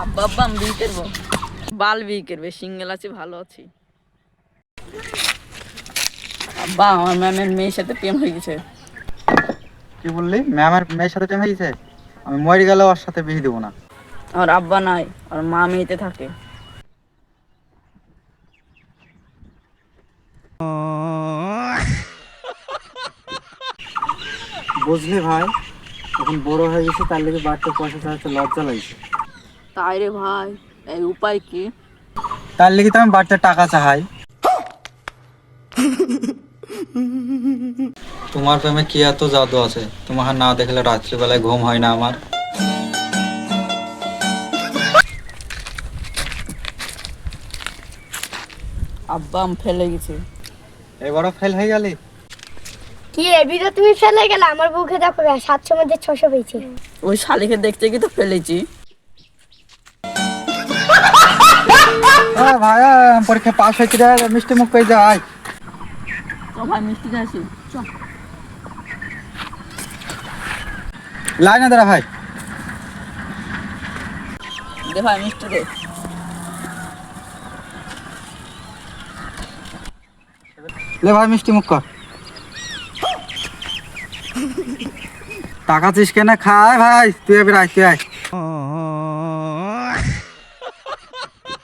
আব্বা আব্বা আমি বিয়ে করব। বাল বিয়ে করবে সিঙ্গেল আছি ভালো আছি। আব্বা আমার ম্যামের মেয়ের সাথে প্রেম হয়ে গেছে। কি বললি? ম্যামের মেয়ের সাথে প্রেম হয়ে গেছে? আমি মরে গেলে ওর সাথে বিয়ে দেবো না। আর আব্বা নাই আর মা মেয়েতে থাকে। বুঝলি ভাই এখন বড় হয়ে গেছে তার লেগে বাড়তে পয়সা চাইতে লজ্জা লাগছে। তাই রে ভাই এই উপায় কি? তার লেগে তো আমি বাড়তে টাকা চাই। তোমার প্রেমে কি এত জাদু আছে? তোমাকে না দেখলে রাত্রিবেলায় ঘুম হয় না আমার। আব্বা আমি ফেলে গেছি। এবারও ফেল হয়ে গেলি? কি এবিটা তুমি ফেলে গেলে? আমার বুকে দেখো সাতশো মধ্যে ছশো পেয়েছে। ওই শালিকে দেখতে গিয়ে তো ফেলেছি হ্যাঁ ভাই পরীক্ষা পাস হয়েছি রে মিষ্টি মুখ পেয়ে তো ভাই মিষ্টি খাসি চ লাইনে দাঁড়া ভাই। দে ভাই মিষ্টি দে। লে ভাই মিষ্টি মুখ কর। টাকা চিস কেনে খায় ভাই তুই এবার আয় তুই আয়।